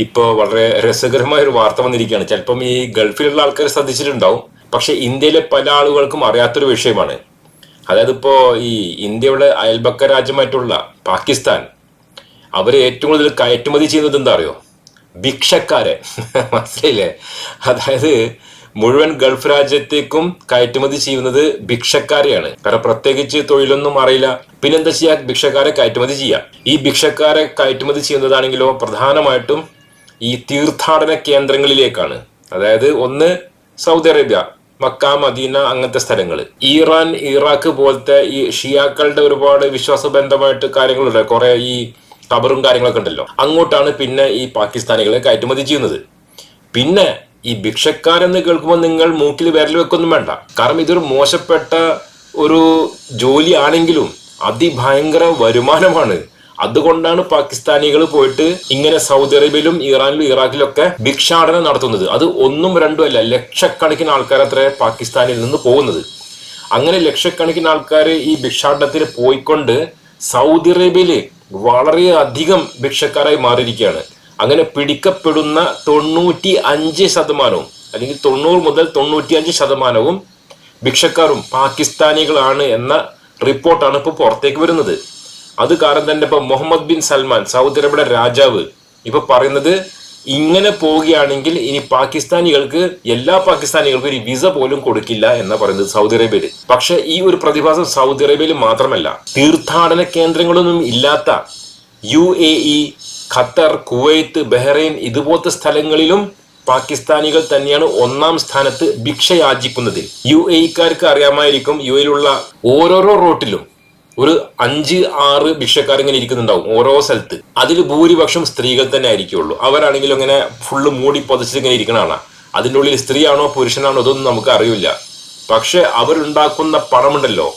ഇപ്പോൾ വളരെ രസകരമായ ഒരു വാർത്ത വന്നിരിക്കുകയാണ്. ചിലപ്പം ഈ ഗൾഫിലുള്ള ആൾക്കാർ ശ്രദ്ധിച്ചിട്ടുണ്ടാവും. പക്ഷെ ഇന്ത്യയിലെ പല ആളുകൾക്കും അറിയാത്തൊരു വിഷയമാണ്. അതായത് ഇപ്പോ ഈ ഇന്ത്യയുടെ അയൽപക്ക രാജ്യമായിട്ടുള്ള പാകിസ്ഥാൻ അവർ ഏറ്റവും കൂടുതൽ കയറ്റുമതി ചെയ്യുന്നത് എന്താ അറിയോ? ഭിക്ഷക്കാരെ. മനസ്സിലായില്ലേ? അതായത് മുഴുവൻ ഗൾഫ് രാജ്യത്തേക്കും കയറ്റുമതി ചെയ്യുന്നത് ഭിക്ഷക്കാരെയാണ്. കാരണം പ്രത്യേകിച്ച് തൊഴിലൊന്നും അറിയില്ല. പിന്നെന്താ ചെയ്യാ? ഭിക്ഷക്കാരെ കയറ്റുമതി ചെയ്യാം. ഈ ഭിക്ഷക്കാരെ കയറ്റുമതി ചെയ്യുന്നതാണെങ്കിലോ പ്രധാനമായിട്ടും ഈ തീർത്ഥാടന കേന്ദ്രങ്ങളിലേക്കാണ്. അതായത് ഒന്ന് സൗദി അറേബ്യ മക്ക മദീന അങ്ങനത്തെ സ്ഥലങ്ങൾ ഇറാൻ ഇറാഖ് പോലത്തെ ഈ ഷിയാക്കളുടെ ഒരുപാട് വിശ്വാസ ബന്ധമായിട്ട് കാര്യങ്ങളുണ്ട്. കുറെ ഈ കബറും കാര്യങ്ങളൊക്കെ ഉണ്ടല്ലോ. അങ്ങോട്ടാണ് പിന്നെ ഈ പാകിസ്ഥാനികളെ കയറ്റുമതി ചെയ്യുന്നത്. പിന്നെ ഈ ഭിക്ഷക്കാരെന്ന് കേൾക്കുമ്പോൾ നിങ്ങൾ മൂക്കിൽ വിരൽ വെക്കൊന്നും വേണ്ട. കാരണം ഇതൊരു മോശപ്പെട്ട ഒരു ജോലി ആണെങ്കിലും അതിഭയങ്കര വരുമാനമാണ്. അതുകൊണ്ടാണ് പാകിസ്ഥാനികൾ പോയിട്ട് ഇങ്ങനെ സൗദി അറേബ്യയിലും ഇറാനിലും ഇറാഖിലും ഒക്കെ ഭിക്ഷാടനം നടത്തുന്നത്. അത് ഒന്നും രണ്ടും അല്ല. ലക്ഷക്കണക്കിന് ആൾക്കാർ അത്ര പാകിസ്ഥാനിൽ നിന്ന് പോകുന്നത്. അങ്ങനെ ലക്ഷക്കണക്കിന് ആൾക്കാർ ഈ ഭിക്ഷാടനത്തിന് പോയിക്കൊണ്ട് സൗദി അറേബ്യയിൽ വളരെയധികം ഭിക്ഷക്കാരായി മാറിയിരിക്കുകയാണ്. അങ്ങനെ പിടിക്കപ്പെടുന്ന തൊണ്ണൂറ്റി അഞ്ച് ശതമാനവും അല്ലെങ്കിൽ തൊണ്ണൂറ് മുതൽ തൊണ്ണൂറ്റി അഞ്ച് ശതമാനവും ഭിക്ഷക്കാരും പാകിസ്ഥാനികളാണ് എന്ന റിപ്പോർട്ടാണ് ഇപ്പോൾ പുറത്തേക്ക് വരുന്നത്. അത് കാരണം തന്നെ ഇപ്പൊ മുഹമ്മദ് ബിൻ സൽമാൻ സൗദി അറേബ്യയുടെ രാജാവ് ഇപ്പൊ പറയുന്നത് ഇങ്ങനെ പോവുകയാണെങ്കിൽ ഇനി പാകിസ്ഥാനികൾക്ക് എല്ലാ പാകിസ്ഥാനികൾക്കും ഒരു വിസ പോലും കൊടുക്കില്ല എന്ന് പറയുന്നത് സൗദി അറേബ്യയിൽ. പക്ഷെ ഈ ഒരു പ്രതിഭാസം സൗദി അറേബ്യയിൽ മാത്രമല്ല തീർത്ഥാടന കേന്ദ്രങ്ങളൊന്നും ഇല്ലാത്ത U A E Qatar Kuwait Bahrain ഇതുപോലത്തെ സ്ഥലങ്ങളിലും പാകിസ്ഥാനികൾ തന്നെയാണ് ഒന്നാം സ്ഥാനത്ത് ഭിക്ഷയാചിക്കുന്നത് യു എ ഇക്കാർക്ക് അറിയാമായിരിക്കും യു എയിലുള്ള ഓരോരോ റോട്ടിലും ഒരു അഞ്ച് ആറ് ഭിക്ഷക്കാർ ഇങ്ങനെ ഇരിക്കുന്നുണ്ടാവും ഓരോ സ്ഥലത്ത്. അതിൽ ഭൂരിപക്ഷം സ്ത്രീകൾ തന്നെ ആയിരിക്കുള്ളൂ. അവരാണെങ്കിലും ഇങ്ങനെ ഫുള്ള് മൂടി പൊതച്ചിട്ട് ഇങ്ങനെ ഇരിക്കണതാണ് അതിന്റെ ഉള്ളിൽ സ്ത്രീയാണോ പുരുഷനാണോ ഇതൊന്നും നമുക്ക് അറിയില്ല. പക്ഷെ അവരുണ്ടാക്കുന്ന പണമുണ്ടല്ലോ.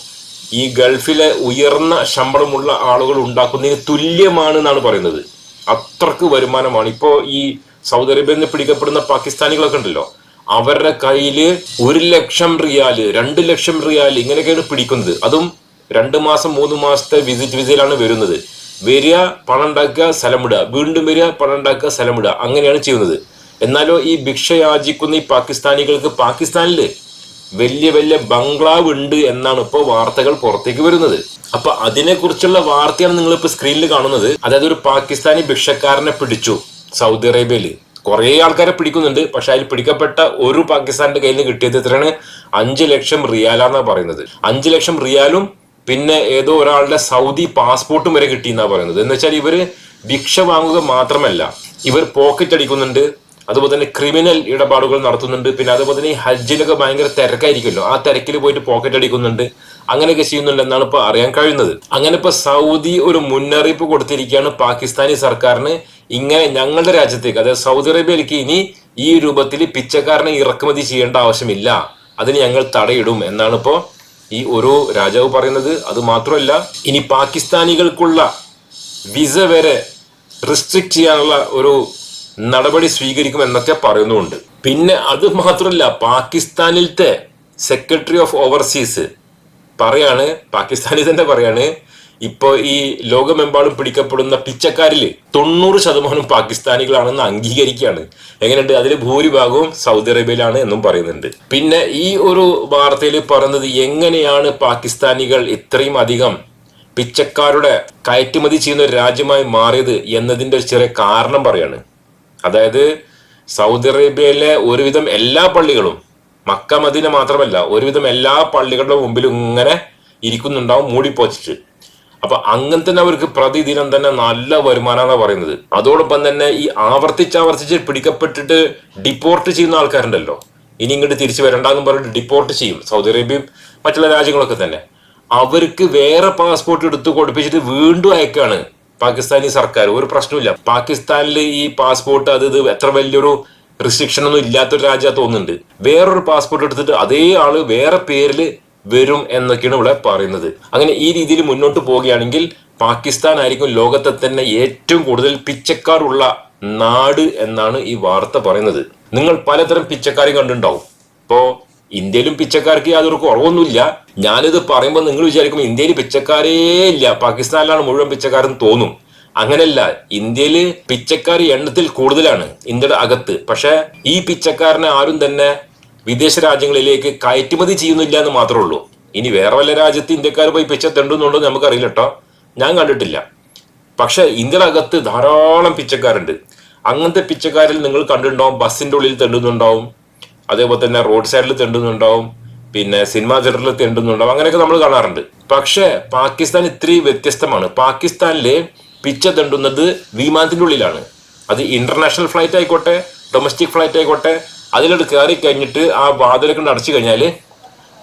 ഈ ഗൾഫിലെ ഉയർന്ന ശമ്പളമുള്ള ആളുകൾ ഉണ്ടാക്കുന്നതിന് തുല്യമാണ് എന്നാണ് പറയുന്നത്. അത്രയ്ക്ക് വരുമാനമാണ്. ഇപ്പോൾ ഈ സൗദി അറേബ്യയിൽ നിന്ന് പിടിക്കപ്പെടുന്ന പാകിസ്ഥാനികളൊക്കെ ഉണ്ടല്ലോ. അവരുടെ കയ്യിൽ ഒരു ലക്ഷം റിയാൽ രണ്ട് ലക്ഷം റിയാൽ ഇങ്ങനെയൊക്കെയാണ് പിടിക്കുന്നത്. അതും രണ്ട് മാസം മൂന്ന് മാസത്തെ വിസിറ്റ് വിസയിലാണ് വരുന്നത്. വരിക പണം ഉണ്ടാക്കുക സ്ഥലമിടുക. വീണ്ടും വരിക പണം ഉണ്ടാക്കുക സ്ഥലമിടുക. അങ്ങനെയാണ് ചെയ്യുന്നത്. എന്നാലോ ഈ ഭിക്ഷ യാചിക്കുന്ന ഈ പാകിസ്ഥാനികൾക്ക് പാകിസ്ഥാനിൽ വലിയ വലിയ ബംഗ്ലാവ് ഉണ്ട് എന്നാണ് ഇപ്പോൾ വാർത്തകൾ പുറത്തേക്ക് വരുന്നത്. അപ്പൊ അതിനെക്കുറിച്ചുള്ള വാർത്തയാണ് നിങ്ങൾ ഇപ്പൊ സ്ക്രീനിൽ കാണുന്നത്. അതായത് ഒരു പാകിസ്ഥാനി ഭിക്ഷക്കാരനെ പിടിച്ചു സൗദി അറേബ്യയിൽ കുറെ ആൾക്കാരെ പിടിക്കുന്നുണ്ട്. പക്ഷെ അതിൽ പിടിക്കപ്പെട്ട ഒരു പാകിസ്ഥാന്റെ കയ്യിൽ നിന്ന് കിട്ടിയത് എത്രയാണ്? അഞ്ച് ലക്ഷം റിയാലാന്നാണ് പറയുന്നത്. അഞ്ച് ലക്ഷം റിയാലും പിന്നെ ഏതോ ഒരാളുടെ സൗദി പാസ്പോർട്ടും വരെ കിട്ടി എന്നാ പറയുന്നത്. എന്ന് വെച്ചാൽ ഇവർ ഭിക്ഷ വാങ്ങുക മാത്രമല്ല ഇവർ പോക്കറ്റ് അടിക്കുന്നുണ്ട് അതുപോലെ തന്നെ ക്രിമിനൽ ഇടപാടുകൾ നടത്തുന്നുണ്ട് പിന്നെ അതുപോലെ തന്നെ ഈ ഹജ്ജിലൊക്കെ ഭയങ്കര തിരക്കായിരിക്കുമല്ലോ. ആ തിരക്കിൽ പോയിട്ട് പോക്കറ്റ് അടിക്കുന്നുണ്ട് അങ്ങനെയൊക്കെ ചെയ്യുന്നുണ്ട് എന്നാണ് ഇപ്പൊ അറിയാൻ കഴിയുന്നത്. അങ്ങനെ ഇപ്പൊ സൗദി ഒരു മുന്നറിയിപ്പ് കൊടുത്തിരിക്കുകയാണ് പാകിസ്ഥാനി സർക്കാരിന്. ഇങ്ങനെ ഞങ്ങളുടെ രാജ്യത്തേക്ക് അതായത് സൗദി അറേബ്യയിലേക്ക് ഇനി ഈ രൂപത്തിൽ പിച്ചക്കാരനെ ഇറക്കുമതി ചെയ്യേണ്ട ആവശ്യമില്ല. അതിന് ഞങ്ങൾ തടയിടും എന്നാണ് ഇപ്പോ ഈ ഓരോ രാജാവ് പറയുന്നത് അത് മാത്രമല്ല ഇനി പാകിസ്ഥാനികൾക്കുള്ള വിസ വരെ റിസ്ട്രിക്ട് ചെയ്യാനുള്ള ഒരു നടപടി സ്വീകരിക്കും എന്നൊക്കെ പറയുന്നുണ്ട്. പിന്നെ അത് മാത്രമല്ല പാകിസ്ഥാനിലത്തെ സെക്രട്ടറി ഓഫ് ഓവർസീസ് പറയാണ് പാകിസ്ഥാനിൽ തന്നെ പറയാണ് ഇപ്പൊ ഈ ലോകമെമ്പാടും പിടിക്കപ്പെടുന്ന പിച്ചക്കാരിൽ തൊണ്ണൂറ് ശതമാനം പാകിസ്ഥാനികളാണെന്ന് അംഗീകരിക്കുകയാണ്. എങ്ങനെയുണ്ട്? അതിൽ ഭൂരിഭാഗവും സൗദി അറേബ്യയിലാണ് എന്നും പറയുന്നുണ്ട്. പിന്നെ ഈ ഒരു വാർത്തയിൽ പറയുന്നത് എങ്ങനെയാണ് പാകിസ്ഥാനികൾ ഇത്രയും അധികം പിച്ചക്കാരുടെ കയറ്റുമതി ചെയ്യുന്ന ഒരു രാജ്യമായി മാറിയത് എന്നതിന്റെ ഒരു ചെറിയ കാരണം പറയാണ്. അതായത് സൗദി അറേബ്യയിലെ ഒരുവിധം എല്ലാ പള്ളികളും മക്ക മദീന മാത്രമല്ല ഒരുവിധം എല്ലാ പള്ളികളുടെ മുമ്പിലും ഇങ്ങനെ ഇരിക്കുന്നുണ്ടാവും മൂടിപ്പോച്ചിട്ട്. അപ്പൊ അങ്ങനെ തന്നെ അവർക്ക് പ്രതിദിനം തന്നെ നല്ല വരുമാനമാണ് പറയുന്നത്. അതോടൊപ്പം തന്നെ ഈ ആവർത്തിച്ച് ആവർത്തിച്ച് പിടിക്കപ്പെട്ടിട്ട് ഡിപ്പോർട്ട് ചെയ്യുന്ന ആൾക്കാരുണ്ടല്ലോ. ഇനി ഇങ്ങോട്ട് തിരിച്ചു വരണ്ടെന്നും പറഞ്ഞിട്ട് ഡിപ്പോർട്ട് ചെയ്യും. സൗദി അറേബ്യയും മറ്റുള്ള രാജ്യങ്ങളൊക്കെ തന്നെ. അവർക്ക് വേറെ പാസ്പോർട്ട് എടുത്ത് കൊടുപ്പിച്ചിട്ട് വീണ്ടും അയക്കാണ് പാകിസ്ഥാനി സർക്കാർ. ഒരു പ്രശ്നമില്ല പാകിസ്ഥാനിൽ ഈ പാസ്പോർട്ട് അത് ഇത് എത്ര വലിയൊരു റിസ്ട്രിക്ഷൻ ഒന്നും ഇല്ലാത്തൊരു രാജ്യം തോന്നുന്നുണ്ട്. വേറൊരു പാസ്പോർട്ട് എടുത്തിട്ട് അതേ ആൾ വേറെ പേരിൽ വരും എന്നൊക്കെയാണ് ഇവിടെ പറയുന്നത്. അങ്ങനെ ഈ രീതിയിൽ മുന്നോട്ട് പോവുകയാണെങ്കിൽ പാകിസ്ഥാൻ ആയിരിക്കും ലോകത്തെ തന്നെ ഏറ്റവും കൂടുതൽ പിച്ചക്കാരുള്ള നാട് എന്നാണ് ഈ വാർത്ത പറയുന്നത്. നിങ്ങൾ പലതരം പിച്ചക്കാരെ കണ്ടിട്ടുണ്ടാവും. ഇപ്പോ ഇന്ത്യയിലും പിച്ചക്കാർക്ക് യാതൊരു കുറവൊന്നുമില്ല. ഞാനിത് പറയുമ്പോൾ നിങ്ങൾ വിചാരിക്കും ഇന്ത്യയിൽ പിച്ചക്കാരേ ഇല്ല. പാകിസ്ഥാനിലാണ് മുഴുവൻ പിച്ചക്കാരെന്ന് തോന്നും. അങ്ങനെയല്ല ഇന്ത്യയിൽ പിച്ചക്കാർ എണ്ണത്തിൽ കൂടുതലാണ് ഇന്ത്യയുടെ അകത്ത്. പക്ഷെ ഈ പിച്ചക്കാരനെ ആരും തന്നെ വിദേശ രാജ്യങ്ങളിലേക്ക് കയറ്റുമതി ചെയ്യുന്നില്ല എന്ന് മാത്രമേ ഉള്ളൂ. ഇനി വേറെ വല്ല രാജ്യത്ത് ഇന്ത്യക്കാർ പോയി പിച്ച തെണ്ടുന്നുണ്ടോ നമുക്കറിയില്ല കേട്ടോ. ഞാൻ കണ്ടിട്ടില്ല. പക്ഷെ ഇന്ത്യയുടെ അകത്ത് ധാരാളം പിച്ചക്കാരുണ്ട്. അങ്ങനത്തെ പിച്ചക്കാരിൽ നിങ്ങൾ കണ്ടിട്ടുണ്ടാവും ബസ്സിന്റെ ഉള്ളിൽ തെണ്ടുന്നുണ്ടാവും. അതേപോലെ തന്നെ റോഡ് സൈഡിൽ തെണ്ടുന്നുണ്ടാവും. പിന്നെ സിനിമാ തിയേറ്ററിൽ തെണ്ടുന്നുണ്ടാവും. അങ്ങനെയൊക്കെ നമ്മൾ കാണാറുണ്ട്. പക്ഷെ പാകിസ്ഥാൻ ഇത്രയും വ്യത്യസ്തമാണ്. പാകിസ്ഥാനിലെ പിച്ച തെണ്ടുന്നത് വിമാനത്തിന്റെ ഉള്ളിലാണ്. അത് ഇന്റർനാഷണൽ ഫ്ലൈറ്റ് ആയിക്കോട്ടെ ഡൊമസ്റ്റിക് ഫ്ലൈറ്റ് ആയിക്കോട്ടെ അതിലോട്ട് കയറി കഴിഞ്ഞിട്ട് ആ വാതിലൊക്കെ അടച്ചു കഴിഞ്ഞാൽ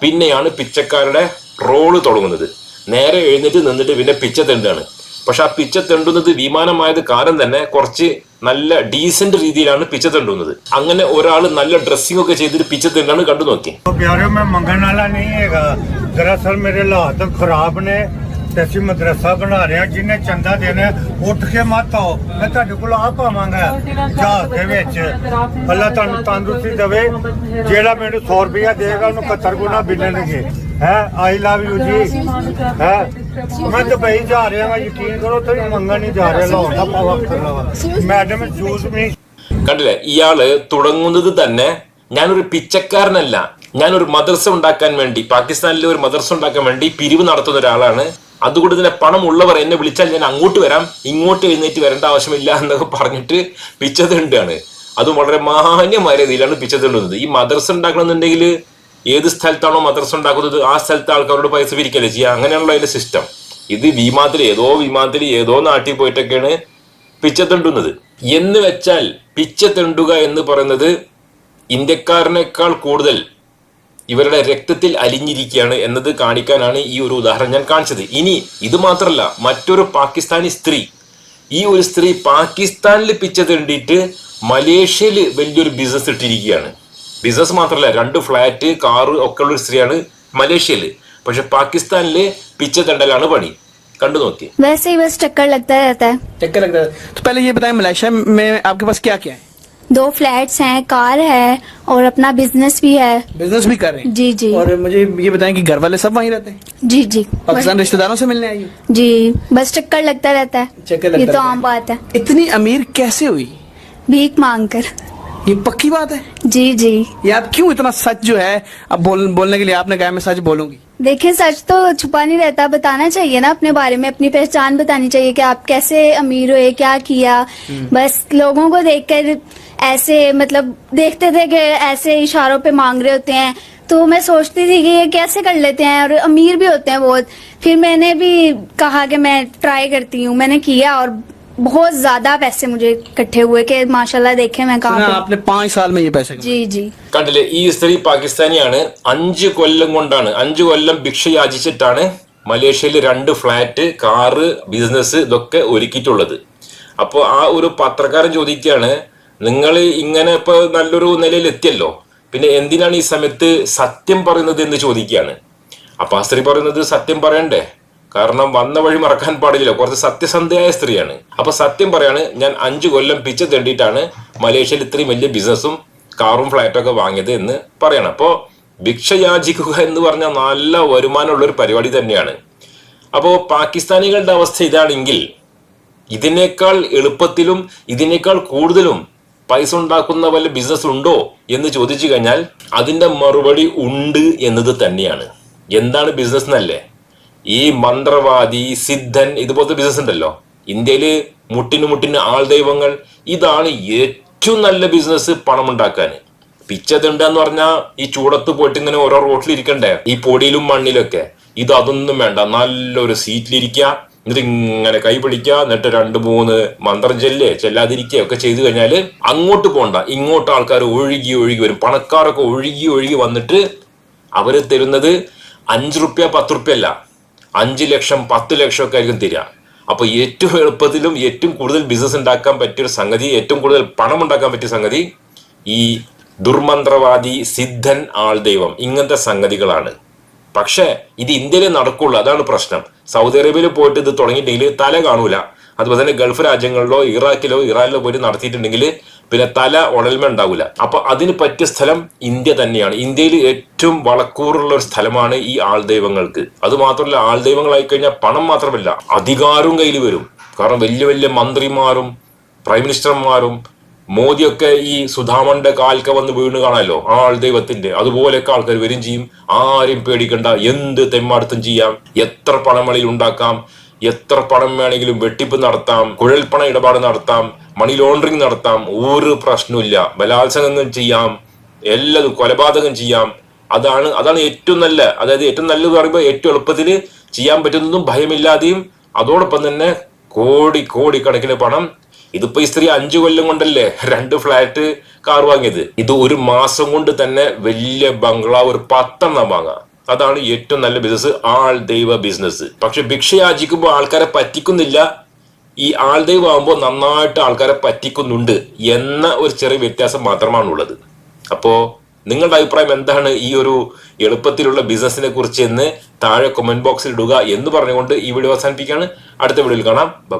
പിന്നെയാണ് പിച്ചക്കാരുടെ റോൾ തുടങ്ങുന്നത്. നേരെ എഴുന്നേറ്റ് നിന്നിട്ട് പിന്നെ പിച്ച തെണ്ടാണ് പക്ഷെ ആ പിച്ച തെണ്ടുന്നത് വിമാനമായത് കാരണം തന്നെ കുറച്ച് നല്ല ഡീസന്റ് രീതിയിലാണ് പിച്ച തെണ്ടുന്നത്. അങ്ങനെ ഒരാൾ നല്ല ഡ്രസ്സിംഗ് ഒക്കെ ചെയ്തിട്ട് പിച്ച തെണ്ടാണ് കണ്ടു നോക്കി ਤੇ ਅਸੀਂ ਮਦਰਸਾ ਬਣਾ ਰਹੇ ਹਾਂ ਜਿਹਨੇ ਚੰਦਾ ਦੇਣਾ ਉੱਠ ਕੇ ਮਤ ਆਓ ਮੈਂ ਤੁਹਾਡੇ ਕੋਲ ਆ ਪਾਵਾਂਗਾ ਜਾ ਕੇ ਵਿੱਚ ਅੱਲਾ ਤੁਹਾਨੂੰ ਤੰਦਰੁਸਤੀ ਦੇਵੇ ਜਿਹੜਾ ਮੈਨੂੰ 100 ਰੁਪਿਆ ਦੇਗਾ ਉਹਨੂੰ 70 ਗੁਣਾ ਬਿਲਣਗੇ ਹੈ ਆਈ ਲਵ ਯੂ ਜੀ ਹੈ ਮੈਂ ਦੁਬਈ ਜਾ ਰਿਹਾ ਹਾਂ ਯਕੀਨ ਕਰੋ ਤੇ ਮੰਗਣ ਨਹੀਂ ਜਾ ਰਿਹਾ ਲਾਹੌਰ ਦਾ ਪਾਵਾ ਖਰਲਾ ਮੈਡਮ ਜੂਸ ਮੀ കണ്ടില്ലേ ഇയാൾ തുടങ്ങുന്നത് തന്നെ ഞാനൊരു പിച്ചക്കാരനല്ല ഞാനൊരു മദർസ ഉണ്ടാക്കാൻ വേണ്ടി പാകിസ്ഥാനിലെ ഒരു മദർസ ഉണ്ടാക്കാൻ വേണ്ടി പിരിവ് നടത്തുന്ന ഒരാളാണ് അതുകൊണ്ട് തന്നെ പണം ഉള്ളവർ എന്നെ വിളിച്ചാൽ ഞാൻ അങ്ങോട്ട് വരാം ഇങ്ങോട്ട് എഴുന്നേറ്റ് വരേണ്ട ആവശ്യമില്ല എന്നൊക്കെ പറഞ്ഞിട്ട് പിച്ചതുണ്ടാണ്. അതും വളരെ മാന്യമായ രീതിയിലാണ് പിച്ചതുണ്ടുന്നത് ഈ മദർസ ഉണ്ടാക്കണമെന്നുണ്ടെങ്കിൽ ഏത് സ്ഥലത്താണോ മദർസ ഉണ്ടാക്കുന്നത് ആ സ്ഥലത്തെ ആൾക്കാരോട് പൈസ പിരിക്കല്ലേ ചെയ്യുക? അങ്ങനെയാണല്ലോ അതിന്റെ സിസ്റ്റം ഇത് വിമാനത്തിൽ ഏതോ വിമാനത്തിൽ ഏതോ നാട്ടിൽ പോയിട്ടൊക്കെയാണ് പിച്ചതണ്ടുന്നത് എന്ന് വെച്ചാൽ പിച്ചതണ്ടുക എന്ന് പറയുന്നത് ഇന്ത്യക്കാരനേക്കാൾ കൂടുതൽ ഇവരുടെ രക്തത്തിൽ അലിഞ്ഞിരിക്കുകയാണ് എന്നത് കാണിക്കാനാണ് ഈ ഒരു ഉദാഹരണം ഞാൻ കാണിച്ചത് ഇനി ഇത് മാത്രമല്ല മറ്റൊരു പാകിസ്ഥാനി സ്ത്രീ ഈ ഒരു സ്ത്രീ പാകിസ്ഥാനിൽ പിച്ച തെണ്ടിയിട്ട് മലേഷ്യയിൽ വലിയൊരു ബിസിനസ് ഇട്ടിരിക്കുകയാണ് ബിസിനസ് മാത്രമല്ല രണ്ട് ഫ്ലാറ്റ് കാറ് ഒക്കെ ഉള്ള ഒരു സ്ത്രീയാണ് മലേഷ്യയിൽ പക്ഷെ പാകിസ്ഥാനില് പിച്ച തെണ്ടലാണ് പണി കണ്ടു നോക്കി वैसे ही बस चक्कर लगता रहता है चक्कर लगता है तो पहले ये बताएं मलेशिया में आपके पास क्या क्या है दो फ्लैट्स हैं कार है और अपना बिज़नेस भी है। बिज़नेस भी कर रहे हैं? जी जी। और मुझे ये बताएँ कि घर वाले सब वहीं रहते हैं? जी जी। पाकिस्तान रिश्तेदारों से मिलने आई जी बस चक्कर लगता रहता है। चक्कर ये तो आम बात है। इतनी अमीर कैसे हुई? भीख मांग कर ये पक्की बात है? जी जी। ये आप क्यों इतना सच जो है? अब बोल, बोलने के लिए आपने कहा मैं सच बोलूँगी। देखिए सच तो छुपा नहीं रहता। बताना चाहिए ना अपने बारे में अपनी पहचान बतानी चाहिए कि आप कैसे अमीर हुए क्या किया। बस लोगों को देखकर ऐसे मतलब देखते थे कि ऐसे इशारों पे मांग रहे होते हैं तो मैं सोचती थी कि ये कैसे कर लेते हैं और अमीर भी होते हैं बहुत फिर मैंने भी कहा कि मैं ट्राई करती हूँ मैंने किया और बहुत ज्यादा पैसे मुझे इकट्ठे हुए कि माशाल्लाह देखे मैं सुना कहाँ पे आपने पांच साल में ये पैसे कमाए। जी जी കണ്ടില്ലേ ഈ സ്ത്രീ പാകിസ്ഥാനിയാണ് അഞ്ച് കൊല്ലം കൊണ്ടാണ് അഞ്ച് കൊല്ലം ഭിക്ഷ യാചിച്ചിട്ടാണ് മലേഷ്യയിൽ രണ്ട് ഫ്ലാറ്റ് കാറ് ബിസിനസ് ഇതൊക്കെ ഒരുക്കിയിട്ടുള്ളത് അപ്പോൾ ആ ഒരു പത്രക്കാരൻ ചോദിക്കുകയാണ് നിങ്ങൾ ഇങ്ങനെ ഇപ്പൊ നല്ലൊരു നിലയിൽ എത്തിയല്ലോ. പിന്നെ എന്തിനാണ് ഈ സമയത്ത് സത്യം പറയുന്നത് എന്ന് ചോദിക്കുകയാണ്. അപ്പൊ ആ സ്ത്രീ പറയുന്നത് സത്യം പറയണ്ടേ? കാരണം വന്ന വഴി മറക്കാൻ പാടില്ലല്ലോ. കുറച്ച് സത്യസന്ധയായ സ്ത്രീയാണ്. അപ്പൊ സത്യം പറയാണ് ഞാൻ അഞ്ചു കൊല്ലം പിച്ച തേണ്ടിയിട്ടാണ് മലേഷ്യയിൽ ഇത്രയും വലിയ ബിസിനസ്സും കാറും ഫ്ളാറ്റും ഒക്കെ വാങ്ങിയത് എന്ന് പറയണം. അപ്പോ ഭിക്ഷ യാചിക്കുക എന്ന് പറഞ്ഞാൽ നല്ല വരുമാനമുള്ള ഒരു പരിപാടി തന്നെയാണ്. അപ്പോ പാകിസ്ഥാനികളുടെ അവസ്ഥ ഇതാണെങ്കിൽ ഇതിനേക്കാൾ എളുപ്പത്തിലും ഇതിനേക്കാൾ കൂടുതലും പൈസ ഉണ്ടാക്കുന്ന വല്ല ബിസിനസ് ഉണ്ടോ എന്ന് ചോദിച്ചു കഴിഞ്ഞാൽ അതിന്റെ മറുപടി ഉണ്ട് എന്നത് തന്നെയാണ്. എന്താണ് ബിസിനസ് എന്നല്ലേ? ഈ മന്ത്രവാദി സിദ്ധൻ ഇതുപോലത്തെ ബിസിനസ് ഉണ്ടല്ലോ. ഇന്ത്യയിൽ മുട്ടിന് മുട്ടിന് ആൾ ദൈവങ്ങൾ ഇതാണ് ഏറ്റവും നല്ല ബിസിനസ് പണം ഉണ്ടാക്കാൻ പിച്ചതുണ്ട് എന്ന് പറഞ്ഞാൽ ഈ ചൂടത്ത് പോയിട്ട് ഇങ്ങനെ ഓരോ റോട്ടിൽ ഇരിക്കണ്ടേ? ഈ പൊടിയിലും മണ്ണിലൊക്കെ. ഇത് അതൊന്നും വേണ്ട. നല്ലൊരു സീറ്റിലിരിക്കുക എന്നിട്ട് ഇങ്ങനെ കൈ പിടിക്കുക എന്നിട്ട് രണ്ട് മൂന്ന് മന്ത്രം ചെല്ല് ചെല്ലാതിരിക്കുക ഒക്കെ ചെയ്തു കഴിഞ്ഞാൽ അങ്ങോട്ട് പോണ്ട. ഇങ്ങോട്ട് ആൾക്കാർ ഒഴുകി ഒഴുകി വരും. പണക്കാരൊക്കെ ഒഴുകി ഒഴുകി വന്നിട്ട് അവർ തരുന്നത് അഞ്ച് റുപ്യ പത്ത് റുപ്യ അല്ല. അഞ്ച് ലക്ഷം പത്ത് ലക്ഷം ഒക്കെ ആയിരിക്കും തരിക. അപ്പൊ ഏറ്റവും എളുപ്പത്തിലും ഏറ്റവും കൂടുതൽ ബിസിനസ് ഉണ്ടാക്കാൻ പറ്റിയ ഒരു സംഗതി ഏറ്റവും കൂടുതൽ പണം ഉണ്ടാക്കാൻ പറ്റിയ സംഗതി ഈ ദുർമന്ത്രവാദി സിദ്ധൻ ആൾ ദൈവം. ഇങ്ങനത്തെ സംഗതികളാണ്. പക്ഷേ ഇത് ഇന്ത്യയിൽ നടക്കുള്ളൂ. അതാണ് പ്രശ്നം. സൗദി അറേബ്യയിൽ പോയിട്ട് ഇത് തുടങ്ങിയിട്ടുണ്ടെങ്കിൽ തല കാണൂല. അതുപോലെ തന്നെ ഗൾഫ് രാജ്യങ്ങളിലോ ഇറാഖിലോ ഇറാനിലോ പോയിട്ട് നടത്തിയിട്ടുണ്ടെങ്കിൽ പിന്നെ തല ഉടൽമ ഉണ്ടാവില്ല അപ്പൊ അതിന് പറ്റിയ സ്ഥലം ഇന്ത്യ തന്നെയാണ്. ഇന്ത്യയിൽ ഏറ്റവും വളക്കൂറുള്ള ഒരു സ്ഥലമാണ് ഈ ആൾദൈവങ്ങൾക്ക്. അത് മാത്രമല്ല ആൾദൈവങ്ങളായി കഴിഞ്ഞാൽ പണം മാത്രമല്ല അധികാരവും കയ്യിൽ വരും. കാരണം വലിയ വലിയ മന്ത്രിമാരും പ്രൈം മിനിസ്റ്റർമാരും മോദിയൊക്കെ ഈ സുധാമന്റെ കാൽക്ക വന്ന് വീണ് കാണാമല്ലോ ആൾ ദൈവത്തിന്റെ അതുപോലെയൊക്കെ ആൾക്കാർ വരും ചെയ്യും. ആരും പേടിക്കണ്ട. എന്ത് തെമ്മാടുത്തും ചെയ്യാം. എത്ര പണം വേണമെങ്കിലും ഉണ്ടാക്കാം. എത്ര പണം വേണമെങ്കിലും വെട്ടിപ്പ് നടത്താം. കുഴൽപ്പണ ഇടപാട് നടത്താം. മണി ലോണ്ടറിങ് നടത്താം. ഒരു പ്രശ്നമില്ല ബലാത്സംഗം ചെയ്യാം. എല്ലാതും കൊലപാതകം ചെയ്യാം. അതാണ് അതാണ് ഏറ്റവും നല്ല. അതായത് ഏറ്റവും നല്ലത് പറയുമ്പോൾ ഏറ്റവും എളുപ്പത്തിൽ ചെയ്യാൻ പറ്റുന്നതും ഭയമില്ലാതെയും അതോടൊപ്പം തന്നെ കോടി കോടി കണക്കിന് പണം ഇതിപ്പോ ഈ സ്ത്രീ അഞ്ചു കൊല്ലം കൊണ്ടല്ലേ രണ്ട് ഫ്ലാറ്റ് കാർ വാങ്ങിയത്? ഇത് ഒരു മാസം കൊണ്ട് തന്നെ വലിയ ബംഗ്ലാവ് ഒരു പത്തെണ്ണം വാങ്ങാം. അതാണ് ഏറ്റവും നല്ല ബിസിനസ് ആൾ ദൈവ ബിസിനസ് പക്ഷെ ഭിക്ഷ യാചിക്കുമ്പോൾ ആൾക്കാരെ പറ്റിക്കുന്നില്ല. ഈ ആൾ ദൈവം ആകുമ്പോൾ നന്നായിട്ട് ആൾക്കാരെ പറ്റിക്കുന്നുണ്ട് എന്ന ഒരു ചെറിയ വ്യത്യാസം മാത്രമാണ് ഉള്ളത് അപ്പോ നിങ്ങളുടെ അഭിപ്രായം എന്താണ് ഈ ഒരു എളുപ്പത്തിലുള്ള ബിസിനസിനെ കുറിച്ച് എന്ന് താഴെ കമന്റ് ബോക്സിൽ ഇടുക എന്ന് പറഞ്ഞുകൊണ്ട് ഈ വീഡിയോ അവസാനിപ്പിക്കുകയാണ്. അടുത്ത വീഡിയോയിൽ കാണാം. ബൈ